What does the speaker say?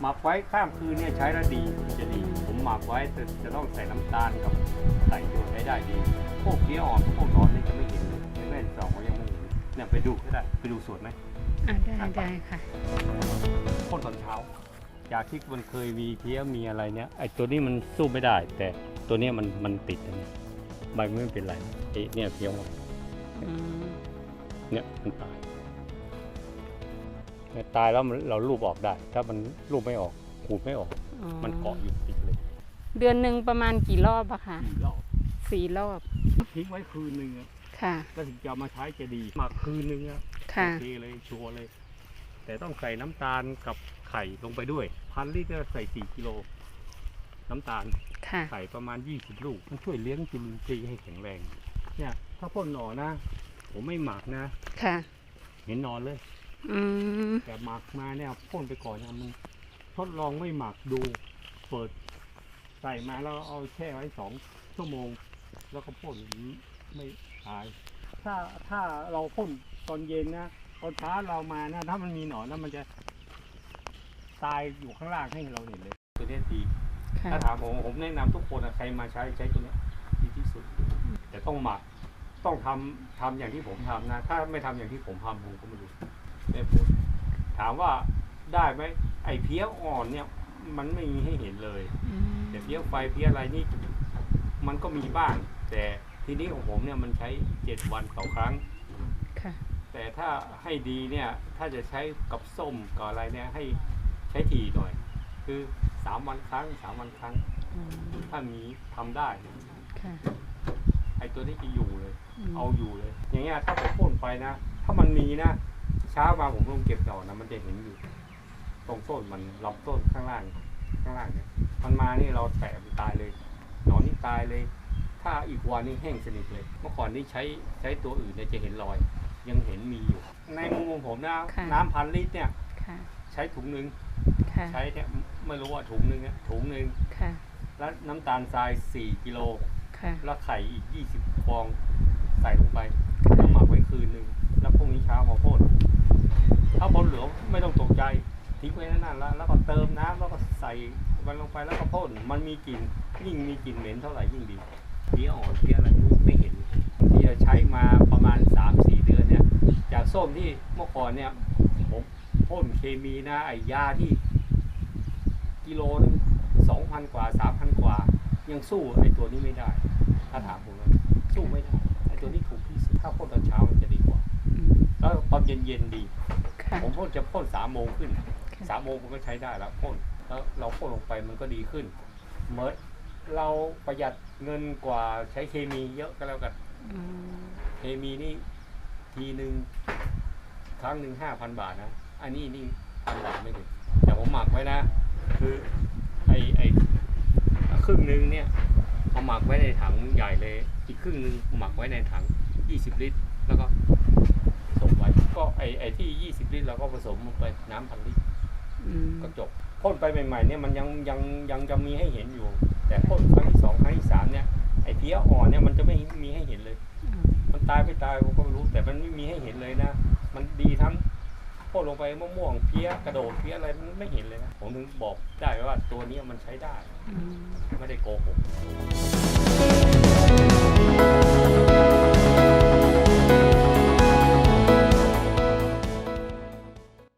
หมักไว้ข้ามคืนเนี่ยใช้แล้วดีจะดี ผมหมักไว้จะจะต้องใส่น้ำตาลกับใส่โยนให้ได้ดี พวกเพี้ยอ่อนพวกหนอนนี่จะไม่เห็นเลยในแม่สองก็ยังไม่เห็นเนี่ยไปดูก็ได้ไปดูสวนไหมอ่าได้ได้ค่ะพ่นตอนเช้า จากที่มันเคยมีเพี้ยมีอะไรเนี่ยไอ้ตัวนี้มันสู้ไม่ได้ แต่ตัวเนี้ยมันมันติดอันนี้ใบไม่เป็นไรไอ้เนี่ยเพี้ยอ่อนอืมเนี่ยมันตายเนี่ย ตายแล้วมันเรารูปออกได้ ถ้ามันรูปไม่ออกขูดไม่ออกอ๋อมันเกาะอยู่ติดเลย เดือนหนึ่งประมาณกี่รอบอะคะสี่รอบสี่รอบทิ้งไว้คืนหนึ่งอะค่ะ ก็ถึงจะเอามาใช้จะดีหมักคืนหนึ่งอะค่ะโอเคเลยชัวร์เลย แต่ต้องใส่น้ำตาลกับไข่ลงไปด้วย พันลิตรก็ใส่สี่กิโลน้ำตาลค่ะไข่ประมาณ20ลูก มันช่วยเลี้ยงจุลินทรีย์ให้แข็งแรง เนี่ย ถ้าพ่นหน่อนะ ผมไม่หมักนะค่ะ เห็นนอนเลย อืมแต่หมักมาเนี่ยพ่นไปก่อนนะมันทดลองไม่หมักดู เปิดใส่มาแล้วเอาแช่ไว้สองชั่วโมง แล้วก็พ่นไม่ตาย ถ้าถ้าเราพ่นตอนเย็นนะตอนเช้าเรามานะ ถ้ามันมีหนอนนะมันจะ ตายอยู่ข้างล่างให้เราเห็นเลยตัวเนี้ยดี ค่ะถ้าถามผมผมแนะนำทุกคนอะใครมาใช้ใช้ตัวเนี้ยดีที่สุด แต่ต้องหมัก ต้องทำทำอย่างที่ผมทำนะ ถ้าไม่ทำอย่างที่ผมทำผมก็ไม่รู้ ได้ผล ถามว่าได้ไหมไอ้เพี้ยอ่อนเนี่ย มันไม่มีให้เห็นเลยอืมแต่เพี้ยไฟเพี้ยอะไรนี่ มันก็มีบ้าง แต่ทีนี้ของผมเนี่ยมันใช้เจ็ดวันต่อครั้งค่ะแต่ถ้าให้ดีเนี่ย ถ้าจะใช้กับส้มกับอะไรเนี่ยให้ใช้ทีหน่อย คือสามวันครั้งสามวันครั้งอืมถ้ามีทำได้ค่ะไอ้ตัวนี้จะอยู่เลยมเอาอยู่เลย อย่างเงี้ยถ้าผมพ่นไปนะ ถ้ามันมีนะ เช้ามาผมลงเก็บดอกนะมันจะเห็นอยู่ ตรงต้นมันลำต้นข้างล่าง ข้างล่างเนี่ยมันมานี่เราแตะมันตายเลยหนอนนี่ตายเลย ถ้าอีกวันนี่แห้งสนิทเลย เมื่อก่อนนี่ใช้ใช้ตัวอื่นเนี่ยจะเห็นรอย ยังเห็นมีอยู่ ในมุมของผมนะค่ะ น้ำพันลิตรเนี่ย ค่ะ ใช้ถุงหนึ่งค่ะ ใช้เนี่ยไม่รู้ว่าถุงหนึ่งเนี่ยถุงหนึ่งค่ะ แล้วน้ำตาลทราย 4กิโล ค่ะ แล้วไข่อีก 20ฟองใส่ลงไปแล้วหมักไว้คืนหนึ่งแล้วพรุ่งนี้เช้ามาพ่น ถ้าบนเหลือไม่ต้องตกใจทิ้งไว้นั่นแล้วแล้วก็เติมน้ำแล้วก็ใส่มันลงไปแล้วก็พ่นมันมีกลิ่นยิ่งมีกลิ่นเหม็นเท่าไหร่ยิ่งดีเพี้ยอ่อนเพี้ยอะไรไม่เห็นที่จะใช้มาประมาณ 3-4 เดือนเนี่ยจากส้มที่เมื่อก่อนเนี่ยผมพ่นเคมีนะไอ้ยาที่ กิโลนึงสองพันกว่าสามพันกว่า ยังสู้ไอ้ตัวนี้ไม่ได้ ถ้าถามผม เย็นๆดี ค่ะ ผมพ่นจะพ่นสามโมงขึ้นค่ะ สามโมงผมก็ใช้ได้แล้วพ่นแล้วเราพ่นลงไปมันก็ดีขึ้นเมื่อเราประหยัดเงินกว่าใช้เคมีเยอะก็แล้วกันอืมเคมีนี่ทีหนึ่งครั้งหนึ่งห้าพันบาทนะอันนี้นี่พันบาทไม่ถึงแต่ผมหมักไว้นะ คือไอไอครึ่งหนึ่งเนี่ยเอาหมักไว้ในถังใหญ่เลย อีกครึ่งหนึ่งหมักไว้ในถัง 20 ลิตร แล้วก็ผ สมไว้ ก็ไอไอที่ 20 ลิตรเราก็ผสมลงไปน้ำพันลิตรอืมก็จบพ่นไปใหม่ๆเนี่ยมันยังยังยังจะมีให้เห็นอยู่ แต่พ่นครั้งที่สองครั้งที่สามเนี่ยไอเพี้ยอ่อนเนี่ยมันจะไม่มีให้เห็นเลยอืมมันตายไม่ตายผมก็ไม่รู้ แต่มันไม่มีให้เห็นเลยนะ มันดีทั้งพ่นลงไปมะม่วงเพี้ยกระโดดเพี้ยอะไรมันไม่เห็นเลยนะผมถึงบอกได้ว่าตัวนี้มันใช้ได้อืมไม่ได้โกหก